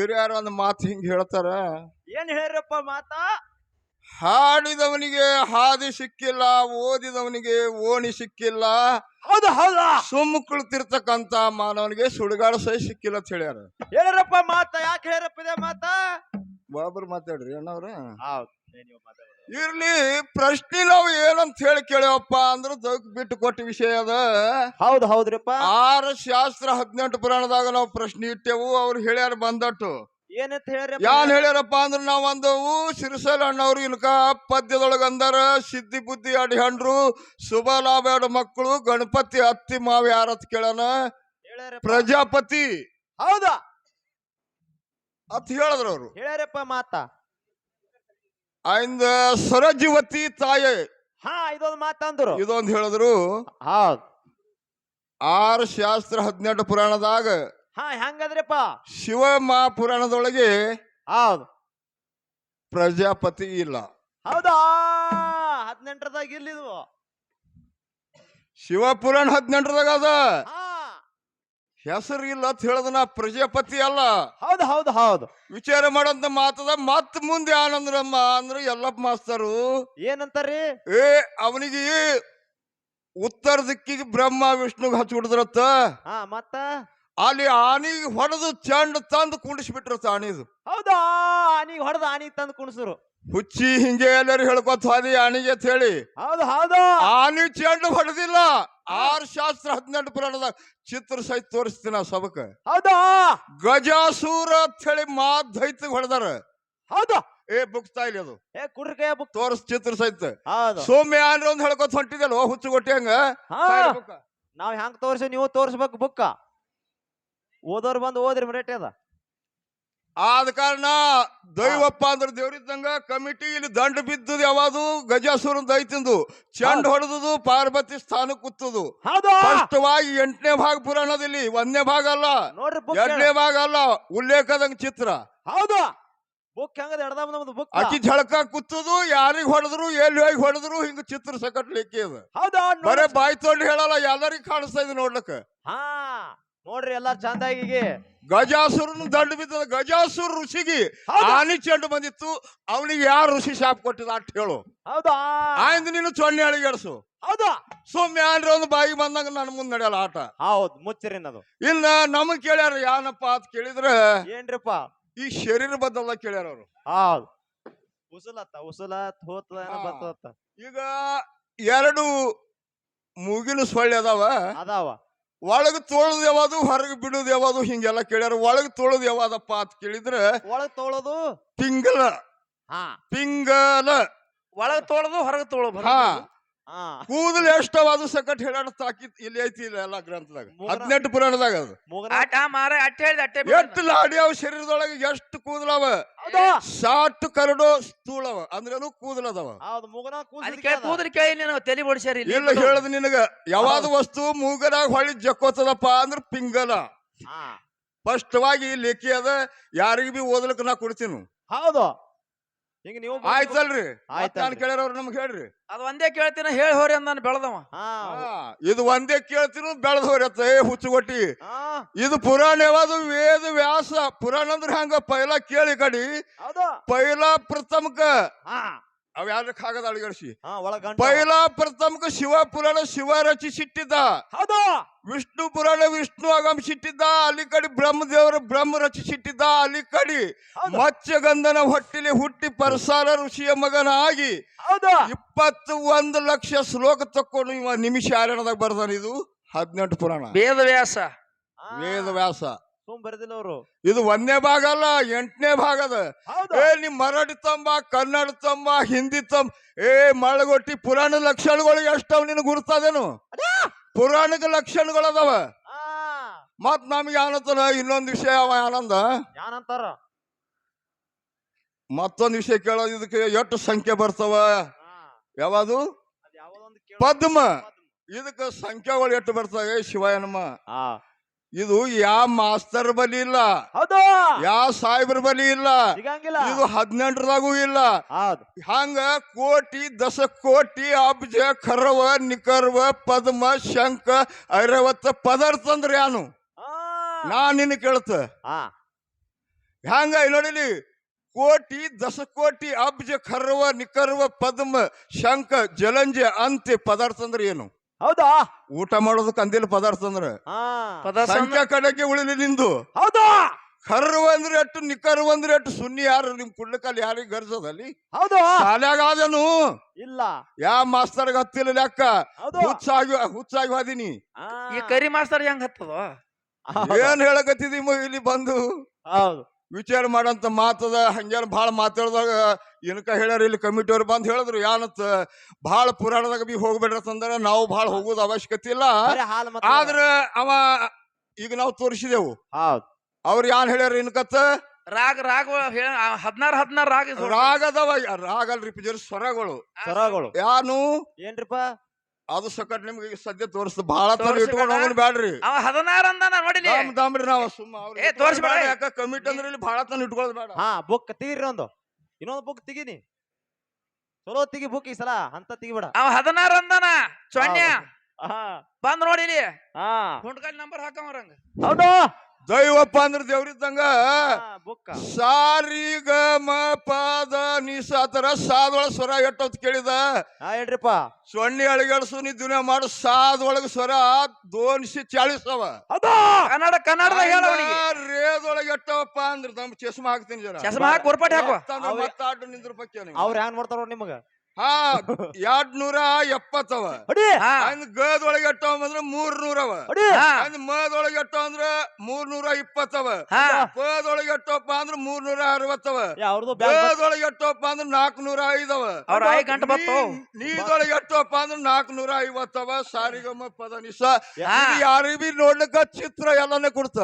ಹಿರಿಯರ ಒಂದು ಮಾತು ಹಿಂಗೆ ಹೇಳ್ತಾರ ಏನ್ ಹೇಳ್ರಪ್ಪ ಮಾತಾ? ಹಾಡಿದವನಿಗೆ ಹಾದಿ ಸಿಕ್ಕಿಲ್ಲ ಓದಿದವನಿಗೆ ಓಣಿ ಸಿಕ್ಕಿಲ್ಲ. ಹೌದು ಹೌದಾ. ಸುಮ್ಮ ಕುಳಿತಿರ್ತಕ್ಕಂತ ಮಾನವನಿಗೆ ಸುಡುಗಾಡ ಸಹ ಸಿಕ್ಕಿಲ್ಲ ಅಂತ ಹೇಳ್ಯಾರ. ಹೇಳ್ರಪ್ಪ ಮಾತಾ ಯಾಕೆ ಹೇಳಪ್ಪ ಇದೆ ಮಾತಾ? ಬಾಬರ್ ಮಾತಾಡ್ರಿ ಅಣ್ಣವ್ರ. ಇರ್ಲಿ ಪ್ರಶ್ನೆ ನಾವು ಏನಂತ ಹೇಳಿ ಕೇಳ್ಯವಪ್ಪ ಅಂದ್ರೆ ದಕ್ ಬಿಟ್ಟು ಕೊಟ್ಟ ವಿಷಯ ಅದ. ಹೌದು ಹೌದ್ರಿಪ್ಪ. ಆರು ಶಾಸ್ತ್ರ ಹದಿನೆಂಟು ಪುರಾಣದಾಗ ನಾವು ಪ್ರಶ್ನೆ ಇಟ್ಟೆವು ಅವ್ರು ಹೇಳ್ಯಾರ ಬಂದಟ್ಟು. ಏನಂತ ಹೇಳ್ರಿ ಯಾನ್ ಹೇಳ್ಯಾರಪ್ಪ ಅಂದ್ರೆ ನಾವ್ ಅಂದವು ಸಿರಿಸಲ್ ಅಣ್ಣವ್ರು ಇನ್ಕ ಪದ್ಯದೊಳಗ ಅಂದಾರ ಸಿದ್ಧಿ ಬುದ್ಧಿ ಅಡಿ ಹಂಡ್ರು ಶುಭ ಲಾಭ ಎರಡು ಮಕ್ಕಳು ಗಣಪತಿ ಅತ್ತಿ ಮಾವ ಯಾರತ್ ಕೇಳನ ಪ್ರಜಾಪತಿ. ಹೌದಾ? ಅತ್ ಹೇಳಿದ್ರು ಅವರು. ಹೇಳ್ಯಾರಪ್ಪ ಮಾತ. ಆಯ್ದ ಸರಜೀವತಿ ತಾಯಿ. ಹಾ ಇದೊಂದು ಮಾತಂದ್ರು ಇದೊಂದು ಹೇಳಿದ್ರು. ಹೌದ್. ಆರು ಶಾಸ್ತ್ರ ಹದಿನೆಂಟು ಪುರಾಣದಾಗ ಹಾ ಹೆಂಗದ್ರಿಪ್ಪ? ಶಿವ ಮಹಾಪುರಾಣದೊಳಗೆ ಹೌದ್. ಪ್ರಜಾಪತಿ ಇಲ್ಲ. ಹೌದಾ? ಹದಿನೆಂಟರದಾಗ ಇಲ್ಲಿದ್ವು ಶಿವ ಪುರಾಣ ಹದಿನೆಂಟರದಾಗ ಅದ. ಹಾ ಹೆಸರು ಇಲ್ಲ ಅಂತ ಹೇಳದನ ಪ್ರಜಾಪತಿ ಅಲ್ಲ. ಹೌದು ಹೌದು ಹೌದು. ವಿಚಾರ ಮಾಡಂತ ಮಾತದ ಮತ್ ಮುಂದೆ ಆನಂದ್ರಮ್ಮ ಅಂದ್ರೆ ಎಲ್ಲಪ್ಪ ಮಾಸ್ತರು. ಏನಂತಾರೆ? ಏ ಅವನಿಗೆ ಉತ್ತರ ದಿಕ್ಕಿಗೆ ಬ್ರಹ್ಮ ವಿಷ್ಣು ಹಚ್ಬಿಡಿದ್ರತ್ತ ಹಾ ಮತ್ತ? ಅಲ್ಲಿ ಆನಿಗೆ ಹೊಡೆದು ಚಂಡ್ ತಂದು ಕುಂಡಿಸ್ಬಿಟ್ರತ್ತ ಆನಿದು. ಹೌದಾ ಆನಿಗೆ ಹೊಡೆದು ಆನಿಗೆ ತಂದು ಕುಣಿಸ್ರು ಹುಚ್ಚಿ ಹಿಂಗೆ ಎಲ್ಲರೂ ಹೇಳ್ಕೊತ ಹೋದಿ ಆನಿಗೆ ಅಂತ ಹೇಳಿ. ಹೌದು ಹೌದು. ಆನಿ ಚೆಂಡು ಹೊಡೆದಿಲ್ಲ. ಆರು ಶಾಸ್ತ್ರ ಹದಿನೆಂಟು ಪುರಾಣದಾಗ ಚಿತ್ರ ಸಹಿತ ತೋರಿಸ್ತೀನಿ ಆ ಸಬಕ ಹೌದಾ. ಗಜಾಸೂರ ಅಂತ ಹೇಳಿ ಮಾತ್ ದೈತ್ಯ ಹೊಡೆದಾರ. ಹೌದು. ಏ ಬುಕ್ ತಾಯಿಲಿ ಅದು. ಏ ಕುಡ್ರಿ ಕೈ ಬುಕ್. ತೋರಿಸ್ ಚಿತ್ರ ಸಹಿತ. ಹೌದು. ಸೌಮ್ಯ ಅಂದ್ರೆ ಒಂದ್ ಹೇಳ್ಕೊತ ಹೊಂಟಿದಲ್ವ ಹುಚ್ಚು ಕೊಟ್ಟಿ ಹಂಗ? ಹಾ. ನಾವ್ ಹೆಂಗ್ ತೋರ್ಸಿ ನೀವು ತೋರ್ಸ್ಬೇಕು ಬುಕ್ಕ. ಓದೋರ್ ಬಂದು ಓದ್ರಿ ಮರೇಟಿ ಅದ. ಆದ ಕಾರಣ ದೈವಪ್ಪ ಅಂದ್ರೆ ದೇವ್ರಿದ್ದಂಗ ಕಮಿಟಿ ಇಲ್ಲಿ ದಂಡ ಬಿದ್ದದು ಯಾವುದು? ಗಜಾಸುರ ದೈತಿಂದು ಚಂಡ್ ಹೊಡೆದು ಪಾರ್ವತಿ ಸ್ಥಾನ ಕುತ್ತದು. ಸ್ಪಷ್ಟವಾಗಿ ಎಂಟನೇ ಭಾಗ ಪುರಾಣದಲ್ಲಿ ಒಂದನೇ ಭಾಗ ಅಲ್ಲ ಎರಡನೇ ಭಾಗ ಅಲ್ಲ ಉಲ್ಲೇಖದಂಗ ಚಿತ್ರ. ಹೌದು. ಬುಕ್ ಹೆಂಗದ? ಎಡದ ನಮ್ದು ಬುಕ್ ಅಕ್ಕಿ ಝಳಕ ಕುತ್ತದು ಯಾರಿಗ್ ಹೊಡೆದ್ರು ಎಲ್ಲಿ ಹೋಗಿ ಹೊಡೆದ್ರು ಹಿಂಗ ಚಿತ್ರ ಸಕಟ್ಲಿಕ್ಕೆ ಅದ. ಹೌದಾ ಬರೇ ಬಾಯಿ ತೊಂಡು ಹೇಳಲ್ಲ ಎಲ್ಲರಿಗೂ ಕಾಣಿಸ್ತಾ ಇದೆ ನೋಡ್ಲಕ್ಕ. ಹಾ. ನೋಡ್ರಿ ಎಲ್ಲ ಚಂದಾಗಿಗೆ. ಗಜಾಸುರನ ದಂಡ ಬಿದ್ದದ ಗಜಾಸುರ ಋಷಿಗೆ? ಆನಿ ಚೆಂಡು ಬಂದಿತ್ತು ಅವನಿಗೆ ಯಾರು ಋಷಿ ಶಾಪ್ ಕೊಟ್ಟಿದ ಅಂತ ಹೇಳು. ಹೌದಾ? ಆಯ್ದು ನೀನು ಚೊನ್ನೆ ಅಳಿಗೆಡ್ಸು ಹೌದಾ? ಅಂದ್ರೆ ಒಂದು ಬಾಯಿ ಬಂದಾಗ ನನ್ನ ಮುಂದೆ ನಡೆಯಲ್ಲ ಆಟ. ಹೌದು ಮುಚ್ಚರಿನದು. ಇಲ್ಲ ನಮಗ್ ಕೇಳ್ಯಾರ ಯಾನಪ್ಪ ಅಂತ ಕೇಳಿದ್ರೆ ಏನ್ರಿಪ್ಪ? ಈ ಶರೀರ ಬದ್ದಲ್ಲ ಕೇಳ್ಯಾರ ಅವರು. ಹೌದು. ಉಸುಲತ್ತ ಉಸುಲತ್ ಹೋತದ ಈಗ ಎರಡು ಮುಗಿಲು ಸೊಳ್ಳೆ ಅದಾವ. ಅದಾವ. ಒಳಗ್ ತೋಳದ್ ಯಾವುದು ಹೊರಗೆ ಬಿಡೋದು ಯಾವುದು ಹಿಂಗೆಲ್ಲ ಕೇಳ್ಯಾರ. ಒಳಗೆ ತೋಳದ್ ಯಾವ್ದಪ್ಪ ಅಂತ ಕೇಳಿದ್ರೆ ಒಳಗೆ ತೊಳೋದು? ಪಿಂಗಲ. ಹಾ. ಪಿಂಗಲ. ಒಳಗ್ ತೋಳದು ಹೊರಗೆ ತೊಳದು ಹಾ. ಹಾ ಕೂದಲು ಎಷ್ಟವಾದು ಸಕಟ್ ಹೇಳಾಡ ತಾಕಿತ್ ಇಲ್ಲಿ ಐತಿ ಇಲ್ಲ ಎಲ್ಲ ಗ್ರಂಥದಾಗ. ಹದಿನೆಂಟು ಪುರಾಣದಾಗ ಅದು. ಆಟ ಮಾರ ಅಟ್ಟೆ ಹೇಳಿದ ಅಟ್ಟೆ ಎಷ್ಟು ಲಾಡಿ ಅವ ಶರೀರದೊಳಗೆ ಎಷ್ಟು ಕೂದಲವ ಸಾಟ್ ಕರಡೋ ಸ್ಥೂಳವ ಅಂದ್ರೇನು ಕೂದಲದವ ಹೌದು ಮುಗನ ಅದಕ್ಕೆ ಕೂದಲು ಕೇಳಿ ನೀನು ತಲೆ ಬಡಿಸರಿ ಇಲ್ಲಿ ಇಲ್ಲ ಹೇಳದ್ ನಿನಗ. ಯಾವ್ದು ವಸ್ತು ಮೂಗನಾಗ ಹೊಳಿ ಜಕ್ಕೋತದಪ್ಪ ಅಂದ್ರ ಪಿಂಗಲ. ಹಾ. ಸ್ಪಷ್ಟವಾಗಿ ಲೇಖಿ ಅದ ಯಾರಿಗ ಬಿ ಓದ್ಲಿಕ್ಕೆ ನಾ ಕೊಡ್ತೀನಿ. ಹೌದು. ಹಿಂಗ ನೀವು ಆಯ್ತಲ್ರಿ ಕೇಳಿರೋರು ನಾನು ಕೇಳ್ಯಾರ ಅವ್ರು ನಮ್ಗೆ ಹೇಳ್ರಿ. ಅದು ಒಂದೇ ಕೇಳ್ತೀನಿ ಹೇಳಿ ಹೋರಿ ಅಂದ ನಾನು ಬೆಳೆದವ. ಹಾ. ಇದು ಒಂದೇ ಕೇಳ್ತೀನಿ ಬೆಳೆದ್ ಹೋರತ್ತ ಏ ಹುಚ್ಚುಗೊಟ್ಟಿ. ಹಾ. ಇದು ಪುರಾಣ ಯಾವುದು ವೇದ ವ್ಯಾಸ. ಪುರಾಣ ಅಂದ್ರೆ ಹಂಗ? ಪೈಲಾ ಕೇಳಿ ಕಡಿ. ಹೌದು. ಪೈಲ ಪ್ರಥಮಕ ಹಾ. ಅವ್ ಯಾರಕ್ಕೆ ಕಾಗದ ಅಳಿಗಡಿಸಿ ಹಾ ಒಳಗ ಪೈಲ ಪ್ರಥಮಕ ಶಿವ ಪುರಾಣ ಶಿವ ರಚಿಸಿಟ್ಟಿದ್ದ ಹೌದಾ. ವಿಷ್ಣು ಪುರಾಣ ವಿಷ್ಣು ಆಗಮಿಸಿಟ್ಟಿದ್ದ ಅಲ್ಲಿ ಕಡೆ ಬ್ರಹ್ಮದೇವರು ಬ್ರಹ್ಮ ರಚಿಸಿಟ್ಟಿದ್ದ ಅಲ್ಲಿ ಕಡೆ ಮತ್ಸ್ಯಗಂಧನ ಹೊಟ್ಟಿಲಿ ಹುಟ್ಟಿ ಪರಸಾರ ಋಷಿಯ ಮಗನಾಗಿ ಹೌದಾ. ಇಪ್ಪತ್ತು ಒಂದು ಲಕ್ಷ ಶ್ಲೋಕ ತಕ್ಕೊಂಡು ಇವ ನಿಮಿಷ ಆರಣದಾಗ ಬರ್ದಾನ ಇದು? ಹದಿನೆಂಟು ಪುರಾಣ. ವೇದ ವ್ಯಾಸ ವೇದ ವ್ಯಾಸ ಸುಮ್ ಬರೆದಿಲ್ಲ ಅವರು. ಇದು ಒಂದನೇ ಭಾಗ ಅಲ್ಲ ಎಂಟನೇ ಭಾಗ ಅದ ಹೌದು. ಏ ನಿಮ್ ಮರಾಠಿ ತಂಬ ಕನ್ನಡ ತಂಬ ಹಿಂದಿ ತಂಬ ಏ ಮಳಗೊಟ್ಟಿ ಪುರಾಣ ಲಕ್ಷಣಗಳು ಎಷ್ಟವ ನಿನ್ ಗುರ್ತದೇನು? ಪುರಾಣದ ಲಕ್ಷಣಗಳು ಅದಾವ ಹಾ ಮತ್ ನಮ್ಗೆ ಏನಂತಾನ ಇನ್ನೊಂದ್ ವಿಷಯ ಅವ ಆನಂದ ಯಾನಂತಾರ? ಮತ್ತೊಂದು ವಿಷಯ ಕೇಳೋದು ಇದಕ್ಕೆ ಎಷ್ಟು ಸಂಖ್ಯೆ ಬರ್ತಾವ? ಹಾ. ಯಾವುದು? ಅದ್ ಕೇಳ್- ಪದ್ಮ. ಇದಕ್ಕೆ ಸಂಖ್ಯೆಗಳು ಎಷ್ಟು ಬರ್ತವೆ? ಶಿವಾಯನಮ್ಮ. ಇದು ಯಾವ ಮಾಸ್ತರ್ ಬಲಿ ಇಲ್ಲ. ಹೌದು. ಯಾವ ಸಾಹೇಬ್ರ ಬಲಿ ಇಲ್ಲ. ಸಿಗಂಗಿಲ್ಲ. ಇದು ಹದಿನೆಂಟರಾಗೂ ಇಲ್ಲ. ಹಂಗ ಕೋಟಿ ದಶ ಕೋಟಿ ಅಬ್ಜ ಖರವ ನಿಖರ್ವ ಪದ್ಮ ಶಂಕ ಐರವತ್ತ ಪದಾರ್ಥ ಅಂದ್ರೆ ಯಾನು? ನಾ ನಿನ್ನ ಕೇಳ್ತ. ಹಂಗ ಹ್ಯಾಂಗ ನೋಡಿಲಿ ಕೋಟಿ ದಶಕೋಟಿ ಅಬ್ಜ ಖರ್ವ ನಿಖರ್ವ ಪದ್ಮ ಶಂಕ ಜಲಂಜ ಅಂತ್ಯ ಪದಾರ್ಥ ಅಂದ್ರೆ ಏನು? ಹೌದಾ? ಊಟ ಮಾಡೋದು ಕಂದಿಲ್ ಪದಾರ್ಥ ಅಂದ್ರೆ. ಹಾ. ಪದಾರ್ಥ ಅಂದ್ರ- ಸಂಖ್ಯಾ ಕಡೆಗೆ ಉಳಿಲಿ ನಿಂದು. ಹೌದಾ? ಕರ್ವ ಅಂದ್ರೆ ಅಟ್ಟು ನಿಖರ್ವ ಅಂದ್ರೆ ಅಟ್ಟು ಸುನ್ನಿ ಯಾರು ನಿಮ್ ಕುಡ್ಲಕಲ್ಲಿ ಯಾರಿಗೆ ಗರ್ಸದಲ್ಲಿ ಹೌದು. ಶಾಲ್ಯಾಗ ಆದನು? ಇಲ್ಲ. ಯಾ ಮಾಸ್ತರ್ಗ ಹತ್ತಿಲ್ಲ ಲೆಕ್ಕ? ಹೌದು. ಹುಚ್ಚಾಗಿ ಹುಚ್ಚಾಗಿ ಹೋದಿನಿ. ಈ ಕರಿ ಮಾಸ್ತರ್ ಹೆಂಗ್ ಹತ್ತದ? ಏನ್ ಹೇಳಕತ್ತಿದಿ ಇಲ್ಲಿ ಬಂದು? ಹೌದು. ವಿಚಾರ ಮಾಡಂತ ಮಾತದ ಹಂಗೇನು ಭಾಳ ಮಾತಾಡಿದಾಗ ಏನಕ ಹೇಳ್ಯಾರ ಇಲ್ಲಿ ಕಮಿಟಿ ಬಂದು ಬಂದ್ ಹೇಳಿದ್ರು ಯಾನತ್ ಭಾಳ ಪುರಾಣದಾಗ ಬಿ ಹೋಗ್ಬೇಡ್ರತಂದ್ರ ನಾವು ಭಾಳ ಹೋಗೋದು ಅವಶ್ಯಕತೆ ಇಲ್ಲ. ಆದ್ರೆ ಅವ ಈಗ ನಾವು ತೋರಿಸಿದೆವು. ಹೌದು. ಅವ್ರು ಯಾನ್ ಹೇಳ್ಯಾರ ಇನ್ಕತ್ತ? ರಾಗ ರಾಗ ಹೇಳ ಹದಿನಾರು ಹದಿನಾರು ರಾಗ. ರಾಗದವ ರಾಗ ಅಲ್ರಿ ಪಿಜರ್ ಸ್ವರಗಳು. ಸ್ವರಗಳು. ಯಾನು? ಏನ್ರಿಪ್ಪ ಅದು ಸಕಟ್ ನಿಮ್ಗೆ ಈಗ ಸದ್ಯ ತೋರಿಸ್ತ ಬಹಳ ತರ ತೋರ್ಸಿ ಇಟ್ಕೊಂಡು ಬೇಡ. ಹೋಗೋಣ ಬ್ಯಾಡ್ರಿ. ಅವ ಹದಿನಾರು ಅಂದಾನ ನೋಡಿಲಿ. ದಮ್ ದಮ್ರಿ ನಾವು ಸುಮ್ಮ ಅವ್ರ್ ಏ. ಯಾಕ? ಕಮಿಟ್ ಅಂದ್ರೆ ಇಲ್ಲಿ ಬಹಳ ತನ ಇಟ್ಕೊಳ್ಳೋದು ಬೇಡ. ಹಾ ಬುಕ್ ತೆಗೀರಿ ಒಂದು. ಇನ್ನೊಂದು ಬುಕ್ ತೆಗೀನಿ. ಚಲೋ ತೆಗಿ ಬುಕ್ ಈ ಸಲ. ಅಂತ ತೆಗಿಬೇಡ. ಅವ ಹದಿನಾರು ಅಂದಾನ. ಚೊನ್ಯ ಹಾ ಬಂದ್ ನೋಡಿಲಿ. ಹಾ. ಹುಂಡ್ಕಾಲ್ ನಂಬರ್ ಹಾಕವ್ರಂಗ ಹೌದು. ದೈವಪ್ಪ ಅಂದ್ರೆ ದೇವ್ರಿದ್ದಂಗ. ಬುಕ್ ಸಾರಿ ಗ ಮ ಪದ ನಿಸ ಆತರ ಸಾದೊಳ ಸ್ವರ ಎಟ್ಟೊತ್ ಕೇಳಿದ? ಹಾ ಹೇಳ್ರಿಪ್ಪ. ಸೊನ್ನೆ ಅಳಿಗಡ್ಸು ನೀ ದಿನ ಮಾಡು ಸಾದೊಳಗ ಸ್ವರ ದೋನ್ಸಿ ಚಾಳಿಸ್ ಅವ ಹೌದು? ಕನ್ನಡ ಕನ್ನಡದಾಗ ಹೇಳ ಅವನಿಗೆ. ರೇದೊಳಗ ಎಟ್ಟವಪ್ಪ ಅಂದ್ರ ನಮ್ ಚಸ್ಮಾ ಹಾಕ್ತೀನಿ ಜನ ಚಸ್ಮಾ ಹಾಕಿ ಹಾಕುವ ನಿಂದ್ರ ಪಕ್ಕ ನೀವು. ಅವ್ರ ಹ್ಯಾಂಗ್ ಮಾಡ್ತಾರ ನಿಮಗ? ಹಾ ಎರಡ್ ನೂರ ಎಪ್ಪತ್ತವ ಹಾ. ಅಂದ್ ಗದೊಳಗ ಎಟ್ಟವ ಅಂದ್ರ ಮೂರ್ ನೂರವ ಅಂದ್ ಮದೊಳಗ ಎಟ್ಟವ ಅಂದ್ರ ಮೂರ್ ನೂರ ಇಪ್ಪತ್ತವ. ಪದೊಳಗೆ ಎಟ್ಟವಪ್ಪ ಅಂದ್ರ ಮೂರ್ ನೂರ ಅರವತ್ತವ ಬ್ಯಾಗ್ ಬೇದೊಳಗ ಎಟ್ಟವಪ್ಪ ಅಂದ್ರ ನಾಲ್ಕನೂರ ಐದವ. ಅವ್ರ ಆಯ್ ಗಂಟ ಬತ್ತು. ನೀದೊಳಗ ಎಟ್ಟವಪ್ಪ ಅಂದ್ರ ನಾಲ್ಕನೂರ ಐವತ್ತವ. ಸಾರಿಗಮ್ಮ ಪದ ನಿಸ. ಯಾರಿಗ್ ಬಿ ನೋಡ್ಲಿಕ್ಕ ಚಿತ್ರ ಎಲ್ಲಾನು ಕೊಡ್ತ.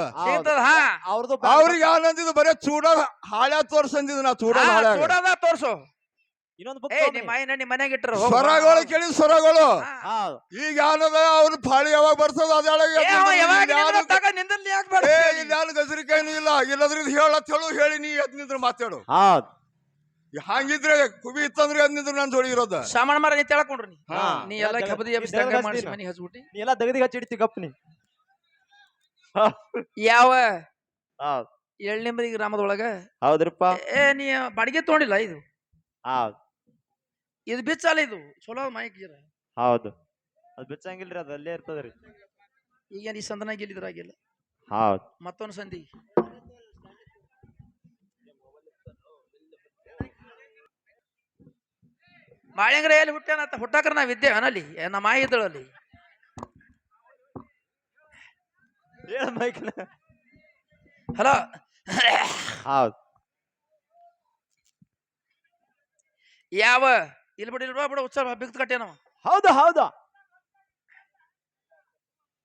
ಅವ್ರದ್ದು ಅವ್ರಿಗೆ ಏನಂದಿದ್ದು ಬರೇ ಚೂಡ ಹಾಳ್ಯಾ ತೋರ್ಸಂದಿದ್ದು ನಾ ಚೂಡ ಹಾ, ಹಾಳ್ಯಾಗ. ತೋರ್ಸು. ಇನ್ನೊಂದು ಬುಕ್ ಏ ನಿಮ್ಮ ಮಾಯಿನ ನಿಮ್ಮ ಮನೆಗೆ ಇಟ್ಟರು ಸ್ವರಗಳು ಕೇಳಿ ಸ್ವರಗಳು. ಈಗ ಅದ ಅವ್ರ ಫಾಳಿ ಯಾವಾಗ ಬರ್ತದ ಅದೊಳಗೆ ಏ, ಅವ ಯಾವಾಗ ನಿಂದ್ರ ತಗ ನಿಂದ್ರಲ್ಲಿ ಯಾಕ್ ಬೇಡ? ಏ ಇಲ್ಲಿ ಗಜರಿಕಾಯಿನೂ ಇಲ್ಲ. ಇಲ್ಲದ್ರಿಂದ ಹೇಳು ಹೇಳಿ ನೀ ಎದ್ ನಿಂದ್ರ ಮಾತಾಡು. ಹೌದ್. ಹಂಗಿದ್ರೆ ಕುಬಿ ಇತ್ತಂದ್ರೆ ಎದ್ ನಿಂದ್ರ ನನ್ ಜೋಡಿ ಇರೋದ. ಸಾಮಾನ್ ಮರ ನೀ ತೆಳಕೊಂಡ್ರಿ ನೀ. ಹಾ. ನೀ ಎಲ್ಲ ಕಬದಿ ಜಗ- ಮಾಡಿಸಿ. ಮನಿ ಹಚ್ಬಿಟ್ಟಿ ನೀ ಎಲ್ಲ ದಗದಿಗೆ ಹಚ್ಚಿಡ್ತಿ ಗಪ್ ನೀ. ಯಾವ? ಎಳ್ ಎಳ್ನಿಂಬರಿ ಗ್ರಾಮದೊಳಗ? ಹೌದ್ರಪ್ಪ. ಏ ನೀ ಬಾಡಿಗೆ ತಗೊಂಡಿಲ್ಲ ಇದು? ಹೌದ್. ಇದು ಬಿಚ್ಚಲ್ಲ ಇದು. ಚಲೋ ಮೈಕ್ ಜರ ಹೌದು. ಅದು ಬಿಚ್ಚಂಗಿಲ್ರಿ ಅದು ಅಲ್ಲೇ ಇರ್ತದ್ರಿ. ಈಗ ಈ ಸಂದನ ಗೆಲ್ಲಿದ್ರಾಗಿಲ್ಲ ಹೌದು. ಮತ್ತೊಂದು ಸಂಧಿ. ಮಾಳಿಂಗ್ರ ಎಲ್ಲಿ ಹುಟ್ಟ್ಯಾನ ಹುಟ್ಟಾಕ್ರ ನಾವ್ ಇದ್ದೇವೆ ಅಲ್ಲಿ ನಮ್ಮ ಮಾಯಿ ಇದ್ದಳಲ್ಲಿ ಹಲೋ. ಹೌದು. ಯಾವ ಇಲ್ಲಿ ಬಿಡು ಇಲ್ಲಿ ಬಿಡು ಉತ್ಸವ ಬಿಗ್ದು ಕಟ್ಟೇನವ ಹೌದು ಹೌದು.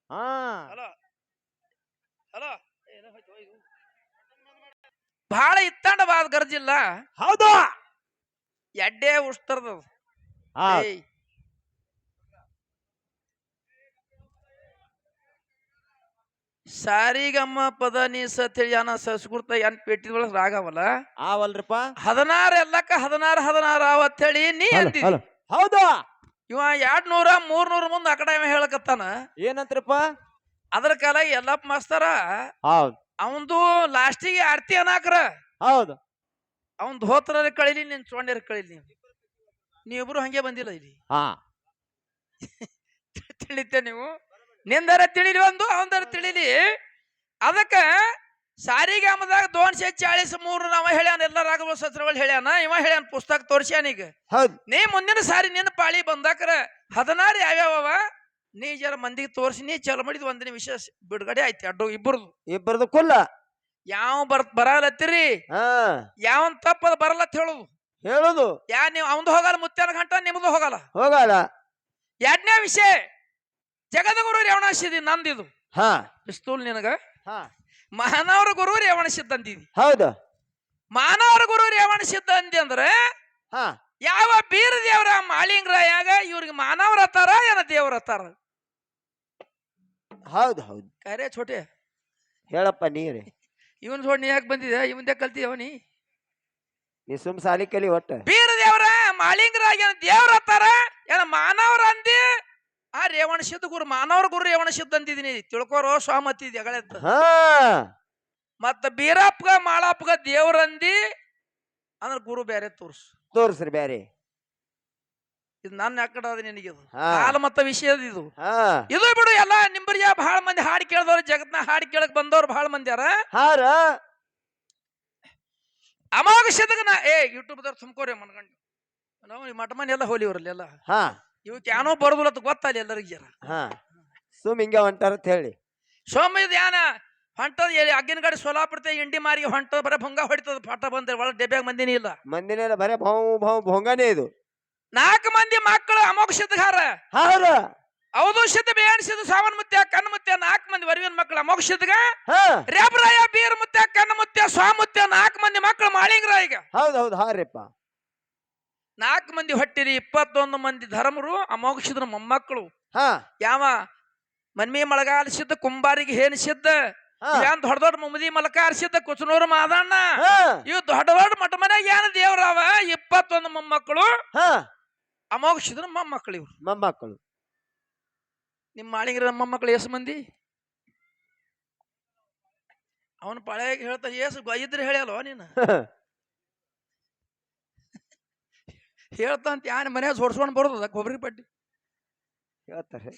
ಹಾ. ಹಲೋ. ಹಲೋ. ಬಹಳ ಇತ್ತಂಡವಾದ ಗರ್ಜಿಲ್ಲ. ಹೌದು. ಎಡ್ಡೆ ಉಸ್ತರ್ದ ಏಯ್. ಸಾರಿಗಮ್ಮ ಪದ ನೀ ತಿಳಿಯಾನ ಯಾನ ಸಂಸ್ಕೃತ ಎನ್ ಪೆಟ್ಟಿದೊಳಗ ರಾಗವಲ್ಲ? ಆವಲ್ರಿಪ್ಪ ಹದಿನಾರು ಎಲ್ಲಕ್ಕ ಹದಿನಾರು ಹದಿನಾರು ಅವತ್ ಹೇಳಿ ನೀ ಅಂದಿ ಹೌದು? ಇವ ಎರಡ್ ನೂರ ಮೂರ್ ನೂರ ಮುಂದ ಇವ ಹೇಳಕತ್ತಾನ. ಏನಂತ್ರಪ್ಪ ಅದ್ರ ಕಾಲ ಎಲ್ಲಪ್ಪ ಮಾಸ್ತರ ಹೌದು. ಅವಂದು ಲಾಸ್ಟಿಗೆ ಆರ್ತಿ ಅನಾಕ್ರ. ಹೌದು. ಅವನ್ ಧೋತ್ರ ಕಳಿಲಿ ನಿನ್ ಚೊಂಡ್ಯರ ಕಳಿಲಿ ನೀವಿಬ್ರು ಹಂಗೆ ಬಂದಿಲ್ಲ ಇಲ್ಲಿ. ಹಾ. ತಿಳಿತೆ ನೀವು? ನಿಂದರ ತಿಳಿಲಿ ಒಂದು ಅವಂದರ ತಿಳಿಲಿ. ಅದಕ್ಕ ಸಾರಿಗಾಮದಾಗ ದೋನ್ಶೆ ಚಾಳಿಸ್ ಮೂರು ಅವ ಹೇಳ್ಯಾನ ಎಲ್ಲ ರಾಘವ ಸತ್ರಗಳು ಹೇಳ್ಯಾನ ಇವ ಹೇಳ್ಯಾನ ಪುಸ್ತಕ ತೋರ್ಸ್ಯಾನ ಈಗ. ಹೌದ್. ನೀ ಮುಂದಿನ ಸಾರಿ ನಿನ್ನ ಪಾಳಿ ಬಂದಾಕರ ಹದಿನಾರು ಯಾವ್ಯಾವ ನೀ ಜರ ಮಂದಿಗೆ ತೋರಿಸಿ ನೀ ಚಲ ಮಾಡಿದ್ ಒಂದಿನ ವಿಶೇಷ ಬಿಡುಗಡೆ ಆಯ್ತು ಅಡ್ಡು ಇಬ್ಬರದು. ಇಬ್ಬರದು ಕುಲ್ಲ. ಯಾವ ಬರ್ ಬರಲತ್ತೀರಿ? ಯಾವ ಯಾವನ್ ತಪ್ಪದ ಬರಲತ್ ಹೇಳುದು. ಹೇಳುದು. ಯಾ ನೀವು ಅವಂದು ಹೋಗಲ್ಲ ಮುತ್ಯಾನ ಗಂಟ ನಿಮ್ದು ಹೋಗಲ್ಲ. ಹೋಗಲ್ಲ. ಎರಡನೇ ವಿಷಯ ಜಗದ ಗುರು ರೇವಣಸಿದಿ ನಂದಿದು. ಹಾ. ಪಿಸ್ತೂಲ್ ನಿನಗ? ಹಾ. ಮಾನವರ ಗುರು ರೇವಣಸಿದ್ದ ಅಂದಿದಿ. ಹೌದು. ಮಾನವರ ಗುರು ರೇವಣಸಿದ್ದ ಅಂದಿ ಅಂದ್ರೆ ಹಾ. ಯಾವ ಬೀರ ದೇವರ ಮಾಳಿಂಗ್ರಾಯಾಗ ಇವ್ರಿಗೆ ಮಾನವರ ಹತ್ತಾರ ಏನ ದೇವ್ರ ಹತ್ತಾರ ಹೌದು ಹೌದು. ಕರೆ ಛೋಟೆ. ಹೇಳಪ್ಪ ನೀರಿ ಇವನ್ ಸೋಡ್ ನೀ ಯಾಕೆ ಬಂದಿದೆ ಇವಂದೇ ಕಲ್ತಿದವ ನೀ ನೀ ಸುಮ್ ಸಾಲಿ ಕಲಿ ಒಟ್ಟ. ಬೀರ ದೇವರ ಮಾಳಿಂಗ್ರಾಗ ಏನ ದೇವ್ರ ಅತ್ತಾರ ಏನ ಮಾನವರ ಅಂದಿ? ಆ ರೇವಣ ಸಿದ್ಧ ಗುರು ಮಾನವರ ಗುರು ರೇವಣ ಸಿದ್ಧ ತಿಳ್ಕೋರೋ ತಿಳ್ಕೊರೋ ಸ್ವಾಮತಿ ಜಗಳತ್ತ ಹಾ. ಮತ್ತ ಬೀರಪ್ಪಗ ಮಾಳಪ್ಪಗ ದೇವ್ರಂದಿ ಅಂದ್ರ ಗುರು ಬೇರೆ ತೋರ್ಸು. ತೋರ್ಸ್ರಿ ಬ್ಯಾರೆ. ಇದು ನನ್ನ ಅದ ನಿನಗಿದು. ಹಾ. ಹಾಲು ಮತ್ತ ವಿಷಯದ ಇದು. ಹಾ. ಇದು ಬಿಡು ಎಲ್ಲ ನಿಂಬರ್ಯ ಬಹಳ ಮಂದಿ ಹಾಡು ಕೇಳಿದವ್ರು ಜಗತ್ನ ಹಾಡು ಕೇಳಕ್ ಬಂದವ್ರು ಬಹಳ ಮಂದಿ ಅರ ಹಾರ? ಅಮಾವಾಸ್ಯದಾಗ ನಾ ಏ ಯೂಟ್ಯೂಬ್ದವ್ರು ತುಂಬ್ಕೋರಿ ಮನ್ಕಂಡು ನಾವು ಈ ಮಠ ಮನೆ ಎಲ್ಲ ಹೋಲಿವ್ರಲ್ಲಿ ಎಲ್ಲ ಹಾ. ಇವಕ್ಕೆ ಏನೋ ಬರೋದಿಲ್ಲ ಅಂತ ಗೊತ್ತಲ್ಲ ಎಲ್ಲರಿಗೆ ಜರ ಹಾ ಸುಮ್ ಹಿಂಗ ಹೊಂಟಾರ ಅಂತ ಹೇಳಿ. ಸೋಮ ಇದು ಯಾನ ಹೊಂಟದ ಎಲ್ಲಿ? ಅಗ್ಗಿನ ಗಾಡಿ ಸೋಲಾಪುರತೆ ಹಿಂಡಿ ಮಾರಿ ಹೊಂಟದ ಬರೇ ಭಂಗ ಹೊಡಿತದ ಪಾಠ ಬಂದ್ರೆ ಒಳ ಡೆಬ್ಯಾಗ ಮಂದಿನಿ ಇಲ್ಲ. ಮಂದಿನೆಲ್ಲ ಬರೇ ಭಾವ ಭಾವ ಭೊಂಗನೇ ಇದು. ನಾಲ್ಕು ಮಂದಿ ಮಕ್ಕಳು ಅಮೋಕ್ಷಿದ್ದಾರ ಹಾರ ಸಿದ್ಧ ಅವಧೂಷದ ಬೇಣಿಸಿದ ಸಾವನ್ ಮುತ್ಯ ಕಣ್ಣು ಮುತ್ಯ ನಾಲ್ಕು ಮಂದಿ ವರಿವಿನ ಮಕ್ಕಳು ಅಮೋಕ್ಷದ್ಗ ಹಾ. ರೇಬ್ರಾಯ ಬೀರ್ ಮುತ್ಯ ಕಣ್ಣು ಮುತ್ಯ ಸ್ವಾಮುತ್ಯ ನಾಲ್ಕು ಮಂದಿ ಮಕ್ಕಳು ಈಗ ಹೌದ್ ಹೌದು ಹಾರಿಪ್ಪ ನಾಲ್ಕು ಮಂದಿ ಹೊಟ್ಟಿರಿ ಇಪ್ಪತ್ತೊಂದು ಮಂದಿ ಧರ್ಮರು ಅಮೋಕ್ಷದ್ರ ಮೊಮ್ಮಕ್ಕಳು. ಹಾ. ಯಾವ? ಮನ್ಮಿ ಮಳಗಾಲಿಸಿದ್ದ ಕುಂಬಾರಿಗೆ ಹೇನಿಸಿದ್ದ ಏನ್ ದೊಡ್ಡ ದೊಡ್ಡ ಮುಮದಿ ಮಲಕ ಕುಚನೂರ ಕುಚನೂರು ಮಾದಣ್ಣ ಇವ್ ದೊಡ್ಡ ದೊಡ್ಡ ಮಠ ಮನ್ಯಾಗ ಏನ ದೇವ್ರವ ಇಪ್ಪತ್ತೊಂದು ಮೊಮ್ಮಕ್ಕಳು. ಹಾ. ಅಮೋಕ್ಷದ್ರ ಮೊಮ್ಮಕ್ಕಳು ಇವ್ರು. ಮೊಮ್ಮಕ್ಕಳು. ನಿಮ್ಮ ಮಾಳಿಂಗ್ರ ಮೊಮ್ಮಕ್ಕಳು ಎಷ್ಟು ಮಂದಿ? ಅವನು ಪಳೆಯಾಗಿ ಹೇಳ್ತಾ ಏಸು ಇದ್ರೆ ಹೇಳ್ಯಲ್ವ ನೀನು? ಹೇಳ್ತಾ ಯಾನ ಮನ್ಯಾಗ ಸೋಡ್ಸ್ಕೊಂಡ್ ಬರೋದ ಕೊಬ್ಬರಿ ಪಟ್ಟಿ. ಹೇಳ್ತಾರೆ.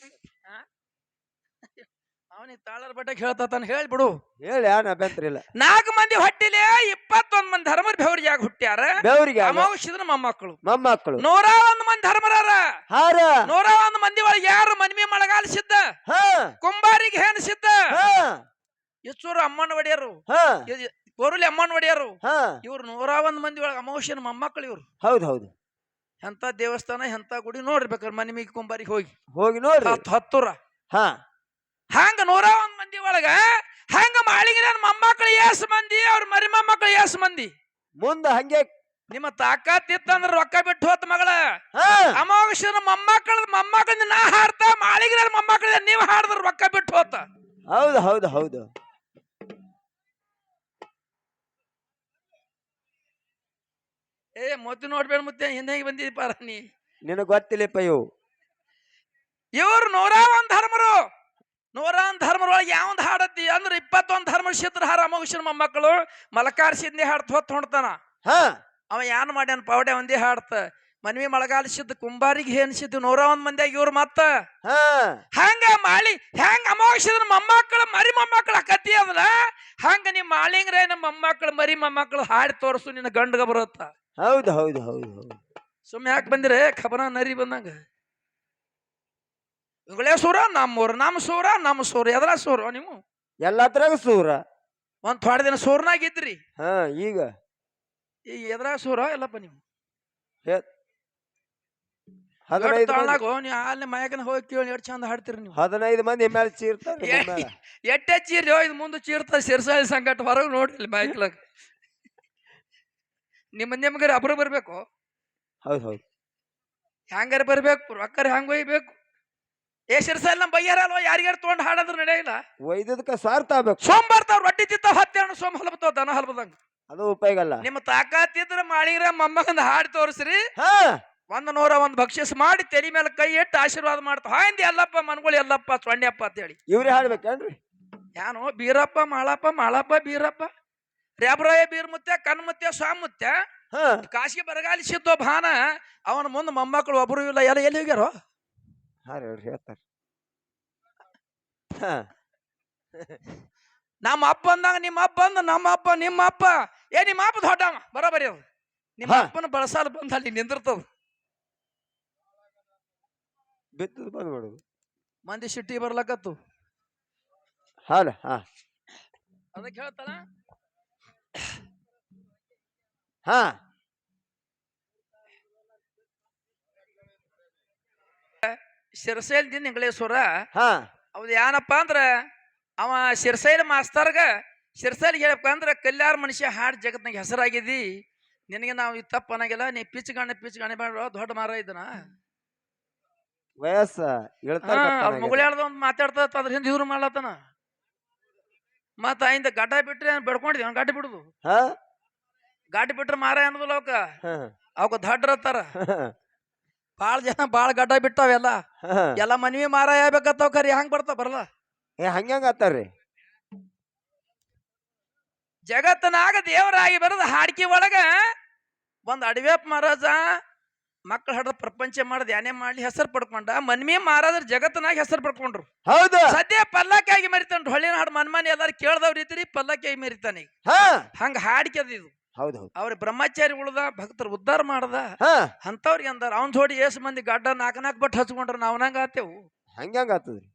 ಅವನಿಗೆ ತಾಳರ್ ಬಟ್ಟೆಗೆ ಹೇಳ್ತಾ ತಾನು ಹೇಳ್ಬಿಡು ಹೇಳಿ ಯಾನ್ ಅಭ್ಯಂತರ ಇಲ್ಲ. ನಾಲ್ಕು ಮಂದಿ ಹೊಟ್ಟಿಲೆ ಇಪ್ಪತ್ತೊಂದ್ ಮಂದಿ ಧರ್ಮರ ಬೆವರಿಯಾಗ ಹುಟ್ಟ್ಯಾರ. ಬೆವರಿಗೆ ಆಗ ಅಮಾವಾಸ್ಯದ್ರ ಮೊಮ್ಮಕ್ಕಳು. ಮೊಮ್ಮಕ್ಕಳು. ನೂರ ಒಂದ್ ಮಂದಿ ಧರ್ಮರಾರ. ಹಾರ. ನೂರ ಒಂದ್ ಮಂದಿ ಒಳಗೆ ಯಾರು ಮನ್ಮಿ ಮಳಗಾಲಿಸಿದ್ದ ಹಾ. ಕುಂಬಾರಿಗೆ ಹೇನಿಸಿದ್ದ ಹಾ. ಯಚ್ಚೂರು ಅಮ್ಮನ ಒಡೆಯರು. ಹಾ. ಕೋರುಲಿ ಅಮ್ಮನ ಒಡೆಯರು. ಹಾ. ಇವ್ರು ನೂರ ಒಂದ್ ಮಂದಿ ಒಳಗೆ ಅಮಾವಾಸ್ಯನ ಮೊಮ್ಮಕ್ಕಳು ಇವ್ರು. ಹೌದು ಹೌದು. ಎಂತ ದೇವಸ್ಥಾನ ಎಂತ ಗುಡಿ ನೋಡ್ರಿ ಮನಿಮಿಗೆ ಕುಂಬಾರಿಗೆ ಹೋಗಿ. ಹೋಗಿ ನೋಡ್ರಿ. ಹತ್ತು ಹತ್ತೂರ. ಹಾ. ಹಂಗ ನೂರ ಒಂದ್ ಮಂದಿ ಒಳಗ ಹಂಗ ಮಾಳಿಗೆ ನನ್ನ ಮೊಮ್ಮಕ್ಕಳು ಎಸ್ ಮಂದಿ ಅವ್ರ ಮರಿ ಮೊಮ್ಮಕ್ಕಳು ಎಸ್ ಮಂದಿ? ಮುಂದ ಹಂಗೆ ನಿಮ್ಮ ತಾಕತ್ ಇತ್ತಂದ್ರ ರೊಕ್ಕ ಬಿಟ್ಟು ಹೋತ್ ಮಗಳ. ಅಮಾವಾಸ್ಯನ ಮೊಮ್ಮಕ್ಕಳ ಮೊಮ್ಮಕ್ಕಳಿಂದ ನಾ ಹಾಡ್ತಾ ಮಾಳಿಗೆ ನನ್ನ ಮೊಮ್ಮಕ್ಕಳಿಂದ ನೀವು ಹಾಡಿದ್ರ ರೊಕ್ಕ ಬಿಟ್ಟು ಹೋತ. ಹೌದು ಹೌದು ಹೌದು. ಏ ಮೊದ್ದು ನೋಡ್ಬೇಡ ಮುತ್ತೆ ಹಿಂದೆ ಬಂದಿದ್ದೀಪ ನೀ. ನಿನಗ್ ಗೊತ್ತಿಲ್ಲಪ್ಪ ಇವು ಇವ್ರು ನೂರ ಒಂದ್ ಧರ್ಮರು. ನೂರ ಒಂದ್ ಧರ್ಮರೊಳಗೆ ಯಾವಂದ್ ಹಾಡತ್ತಿ ಅಂದ್ರೆ ಇಪ್ಪತ್ತೊಂದ್ ಧರ್ಮ ಸಿದ್ರ ಹಾರ ಅಮೋಘನ ಮೊಮ್ಮಕ್ಕಳು ಮಲಕಾರ್ ಸಿದ್ನಿ ಹಾಡ್ತ ಹೊತ್ತು ಹೊಂಡ್ತಾನ ಹಾ. ಅವ ಏನ್ ಮಾಡ್ಯಾನ? ಪೌಡೆ ಒಂದೇ ಹಾಡ್ತ. ಮನ್ವಿ ಮಳಗಾಲಿಸಿದ್ದು ಕುಂಬಾರಿಗೆ ಹೇನಿಸಿದ್ದು ನೂರ ಒಂದ್ ಮಂದಿಯಾಗ ಇವ್ರು ಮತ್ತ. ಹಾ. ಹಂಗ ಮಾಳಿ ಹೆಂಗ ಅಮಾವಾಸ್ಯದ ಮೊಮ್ಮಕ್ಕಳು ಮರಿ ಮೊಮ್ಮಕ್ಕಳ ಕತಿ ಅದಲ್ಲ ಹಂಗ ನಿಮ್ ಮಾಳಿಂಗ್ರೆ ನಮ್ಮ ಮೊಮ್ಮಕ್ಕಳು ಮರಿ ಮೊಮ್ಮಕ್ಕಳು ಹಾಡಿ ತೋರ್ಸು ನಿನ್ನ ಗಂಡಗ ಬರುತ್ತ. ಹೌದು ಹೌದು ಹೌದು ಹೌದು. ಸುಮ್ಮನೆ ಯಾಕೆ ಬಂದಿರೆ? ಖಬರ ನರಿ ಬಂದಂಗ. ಇವುಗಳೇ ಸೂರ ನಮ್ಮೂರು ನಮ್ಮ ಸೂರ ನಮ್ಮ ಸೂರ. ಎದ್ರ ಸೂರ ನೀವು? ಎಲ್ಲತ್ರಾಗ ಸೂರ. ಒಂದ್ ಥೋಡೆ ದಿನ ಸೂರ್ನಾಗಿದ್ರಿ ಹಾ ಈಗ. ಈ ಎದ್ರ ಸೂರ ಎಲ್ಲಪ್ಪ ನೀವು? ಹದಿನೈದು ಮಂದಿ. ನೀ ಅಲ್ಲಿ ಮಯಕನ ಹೋಗಿ ಕೇಳಿ ಎಷ್ಟು ಚಂದ ಹಾಡ್ತೀರಿ ನೀವು. ಹದಿನೈದು ಮಂದಿ ಮೇಲೆ ಚೀರ್ತಾರೆ ನಿಮ್ ಮ್ಯಾಲ. ಎಟ್ಟೆ ಚೀರಿ ಇದು ಮುಂದೆ ಚೀರ್ತ ಸಿರ್ಸಾಳಿ ಸಂಕಟ ಹೊರಗೆ ನೋಡ್ರಿ ಮೈಕ್ಲಾಗ ನಿಮ್ಮ ನಿಮ್ಗಾರ ಅಬ್ರು ಬರ್ಬೇಕು. ಹೌದು ಹೌದು. ಹ್ಯಾಂಗಾರ ಬರ್ಬೇಕು ರೊಕ್ಕರ ಹ್ಯಾಂಗ ಒಯ್ಬೇಕು? ಏ ಸಿರ್ಸಾಲಿ ನಮ್ಮ ಬಯ್ಯಾರ ಅಲ್ವಾ? ಯಾರಿಗಾರ ತೊಗೊಂಡು ಹಾಡೋದ್ರ ನಡೆಯಿಲ್ಲ ಒಯ್ದದಕ್ಕ ಸ್ವಾರ್ಥ ಆಗ್ಬೇಕು. ಸೋಮ್ ಬರ್ತಾವ್ ರೊಟ್ಟಿ ತಿಂತಾವ ಹತ್ತೆರಡು ಸೋಮ್ ಹಲ್ಬತಾವ್ ದನ ಹಲ್ಬದಂಗ ಅದು ಉಪಯೋಗ ಅಲ್ಲ ನಿಮ್ಮ ತಾಕತ್ತಿದ್ರ ಮಾಡಿರ ಮೊಮ್ಮಗಂದ ಹಾಡಿ ತೋರಿಸ್ರಿ. ಹಾ. ಒಂದ್ ನೂರ ಒಂದು ಭಕ್ಷಿಸ್ ಮಾಡಿ ತೆರಿ ಮೇಲೆ ಕೈ ಇಟ್ಟು ಆಶೀರ್ವಾದ ಮಾಡ್ತಾ ಹಾಂದಿ ಎಲ್ಲಪ್ಪ ಮನ್ಗಳು ಎಲ್ಲಪ್ಪ ಸೊಂಡ್ಯಪ್ಪ ಅಂತ ಹೇಳಿ. ಇವ್ರೇ ಹಾಡ್ಬೇಕೇನ್ರಿ ಯಾನು? ಬೀರಪ್ಪ ಮಾಳಪ್ಪ ಮಾಳಪ್ಪ ಬೀರಪ್ಪ. ರೇಬ್ರಾಯ ಬೀರ್ಮುತ್ಯ ಕಣ್ಮುತ್ತೆ ಸ್ವಾಮುತ್ತೆ ಕಾಶಿ ಬರಗಾಲಿಸಿದ್ದೋ ಭಾನ. ಅವನ ಮುಂದೆ ಮೊಮ್ಮಕ್ಕಳು ಒಬ್ರು ಇಲ್ಲ ಎಲ್ಲ ಎಲ್ಲಿ ಹೋಗ್ಯಾರ? ಹೇಳ್ತಾರೆ. ನಮ್ಮ ಅಪ್ಪ ಅಂದಾಗ ನಿಮ್ಮ ಅಪ್ಪ ಅಂದ ನಮ್ಮ ಅಪ್ಪ ನಿಮ್ಮ ಅಪ್ಪ. ಏ ನಿಮ್ಮ ಅಪ್ಪ ದೊಡ್ಡವ ಬರೋಬರಿ ಅದು. ನಿಮ್ಮ. ಅಪ್ಪನ ಬಳಸಾಲ ಬಂದ ಅಲ್ಲಿ ನಿಂದಿರ್ತದ. ಬಿತ್ತದ ಬಂದ್ ಮಾಡುದು. ಮಂದಿ ಸಿಟ್ಟಿ ಬರ್ಲಕತ್ತು. ಹಾಲ ಹಾ. ಅದಕ್ಕೆ ಹೇಳ್ತಾನ ಹಾ. ಶಿರಸೈಲ್ ದಿನ ಇಂಗ್ಲೇಶ್ವರ ಹಾ. ಅವ್ದು ಏನಪ್ಪ ಅಂದ್ರ ಅವ ಶಿರಸೈಲ್ ಮಾಸ್ತರ್ಗ ಶಿರಸೈಲ್ ಹೇಳಪ್ಪ ಅಂದ್ರ ಕಲ್ಯಾಣ ಮನುಷ್ಯ ಹಾಡ್ ಜಗತ್ನಾಗ ಹೆಸರಾಗಿದಿ ನಿನಗೆ ನಾವು ಈ ತಪ್ಪ ಅನ್ನಂಗಿಲ್ಲ ನೀ ಪಿಚ್ ಗಾಣೆ ಪಿಚ್ ಗಾಣೆ ಬೇಡ ದೊಡ್ಡ ಮಾರ ಇದನ? ವಯಸ್ಸ ಹೇಳ್ತಾರ ಮುಗುಳಿ ಹೇಳ್ದ ಒಂದು ಮಾತಾಡ್ತಾ ಅದ್ರ ಹಿಂದೆ ಇವ್ರು ಮಾಡ್ಲತ್ತನ? ಮತ್ತ ಅಯಿಂದ ಗಡ್ಡ ಬಿಟ್ರೆ ಬೆಡ್ಕೊಂಡಿದ್ವಿ ಅವ್ನು ಗಡ್ಡ ಬಿಡುದು? ಗಾಟಿ ಗಾಡಿ ಬಿಟ್ರೆ ಮಾರ ಅನ್ನೋದಿಲ್ಲ ಅವಕ್ಕ ಅವಕ್ಕ ದಡ್ರ ಅತ್ತಾರ. ಹಾ ಭಾಳ ಜನ ಭಾಳ ಗಡ್ಡ ಬಿಟ್ಟಾವೆಲ್ಲ ಎಲ್ಲ. ಎಲ್ಲ ಮನ್ವಿ ಮಾರ ಆಗ್ಬೇಕತ್ತಾವ ಕರಿ ಹಂಗ್ ಬರ್ತಾವ ಬರಲ್ಲ ಏ ಹಂಗ್ಯಾಂಗ ಆತಾರ್ರಿ ಜಗತ್ತನಾಗ ದೇವರಾಗಿ ಬರೋದು ಹಾಡಿಕೆ ಒಳಗ ಒಂದ್ ಅಡವೇಪ್ ಮಹಾರಾಜ ಮಕ್ಕಳ ಹಡ್ದ ಪ್ರಪಂಚ ಮಾಡದ್ ಏನೇ ಮಾಡ್ಲಿ ಹೆಸರು ಪಡ್ಕೊಂಡ ಮನ್ಮಿ ಮಾರಾದ್ರ ಜಗತ್ತನಾಗ ಹೆಸರು ಪಡ್ಕೊಂಡ್ರು. ಹೌದು. ಸದ್ಯ ಪಲ್ಲಕ್ಕಾಗಿ ಮರಿತಾನ ಹೊಳ್ಳಿನ ಹಾಡು ಮನ್ಮಾನಿ ಎಲ್ಲಾರು ಕೇಳ್ದವ್ರು ಇದ್ರಿ ಪಲ್ಲಕ್ಕಾಗಿ ಮರಿತಾನೆ ಹಾ. ಹಂಗ ಹಾಡಿಕೆ ಅದು ಇದು. ಹೌದು ಹೌದು. ಅವ್ರ ಬ್ರಹ್ಮಚಾರಿ ಉಳ್ದ ಭಕ್ತರು ಉದ್ಧಾರ ಮಾಡ್ದ. ಅಂತವ್ರಿಗೆ ಅಂದಾರ ಅವ್ನ್ ಜೋಡಿ ಏಸ್ ಮಂದಿ ಗಡ್ಡ ನಾಲ್ಕ ನಾಲ್ಕು ಬಟ್ ಹಚ್ಕೊಂಡ್ರ. ನಾವ್ ನಂಗ ಆತೇವು. ಆತದ್ರಿ?